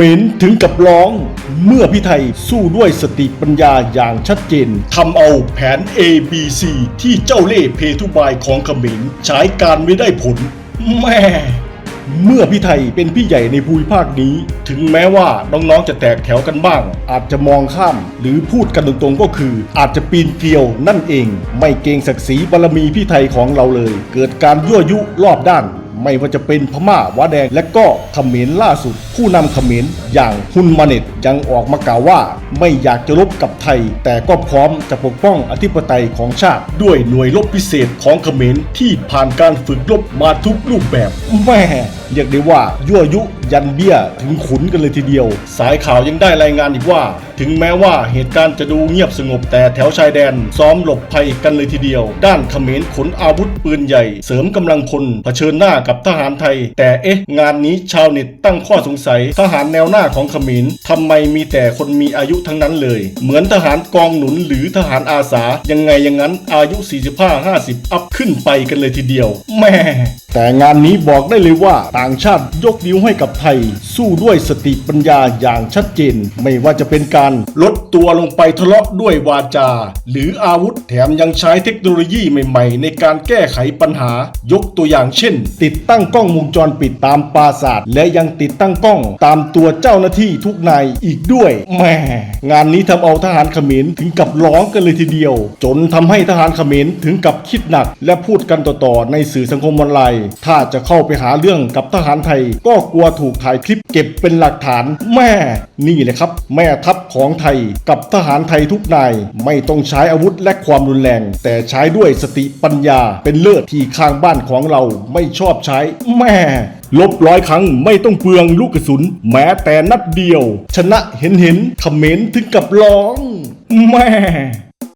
มรถึงกับร้อง เมื่อพี่ไทยสู้ด้วยสติปัญญาอย่างชัดเจนทำเอาแผน A B C ที่เจ้าเล่ห์เพทุบายของเขมรใช้การไม่ได้ผล แม่เมื่อพี่ไทยเป็นพี่ใหญ่ในภูมิภาคนี้ ถึงแม้ว่าน้องๆจะแตกแถวกันบ้าง อาจจะมองข้าม หรือพูดกันตรงๆก็คือ อาจจะปีนเกลียวนั่นเอง ไม่เกรงศักดิ์ศรีบารมีพี่ไทยของเราเลย เกิดการยั่วยุรอบด้าน ไม่ว่าจะเป็นพม่าวาแดง และก็เขมรล่าสุด ผู้นำเขมรอย่างฮุนมาเน็ตยังออกมากล่าวว่า ไม่อยากจะรบกับไทย แต่ก็พร้อมจะปกป้องอธิปไตยของชาติ ด้วยหน่วยรบพิเศษของเขมรที่ผ่านการฝึกรบมาทุกรูปแบบแม่เรียกได้ว่ายั่วยุ ยันเบี้ยถึงขุนกันเลยทีเดียว สายข่าวยังได้รายงานอีกว่า ถึงแม้ว่าเหตุการณ์จะดูเงียบสงบแต่แถวชายแดน ซ้อมหลบภัยกันเลยทีเดียว ด้านเขมรขนอาวุธปืนใหญ่ เสริมกำลังพลเผชิญหน้ากับทหารไทย แต่เอ๊ะ งานนี้ชาวเน็ตตั้งข้อสงสัย ทหารแนวหน้าของเขมรทำไมมีแต่คนมีอายุทั้งนั้นเลย เหมือนทหารกองหนุนหรือทหารอาสายังไงอย่างนั้นอายุ 45-50 อัพขึ้นไปกันเลยทีเดียวแม่ แต่งานนี้บอกได้เลยว่าต่างชาติยกนิ้วให้กับไทย สู้ด้วยสติปัญญาอย่างชัดเจน ไม่ว่าจะเป็นการลดตัวลงไปทะเลาะด้วยวาจา หรืออาวุธแถมยังใช้เทคโนโลยีใหม่ๆ ในการแก้ไขปัญหายกตัวอย่างเช่น ติดตั้งกล้องวงจรปิดตามปราสาทและยังติดตั้งกล้องตามตัวเจ้าหน้าที่ทุกนายอีกด้วยแหม่งานนี้ทำเอาทหารเขมรถึงกับร้องกันเลยทีเดียว จนทำให้ทหารเขมรถึงกับคิดหนัก และพูดกันต่อๆในสื่อสังคมออนไลน์ถ้าจะเข้าไปหาเรื่องกับทหารไทย ก็กลัวถูกถ่ายคลิปเก็บเป็นหลักฐานแม่นี่แหละครับ แม่ทัพของไทยกับทหารไทยทุกนาย ไม่ต้องใช้อาวุธและความรุนแรง แต่ใช้ด้วยสติปัญญาเป็นเลิศที่ข้างบ้านของเราไม่ชอบใช้แม่ลบร้อยครั้งไม่ต้องเปลืองลูกกระสุน แม้แต่นัดเดียว ชนะเห็นเห็นๆเขมรถึงกับร้อง แม่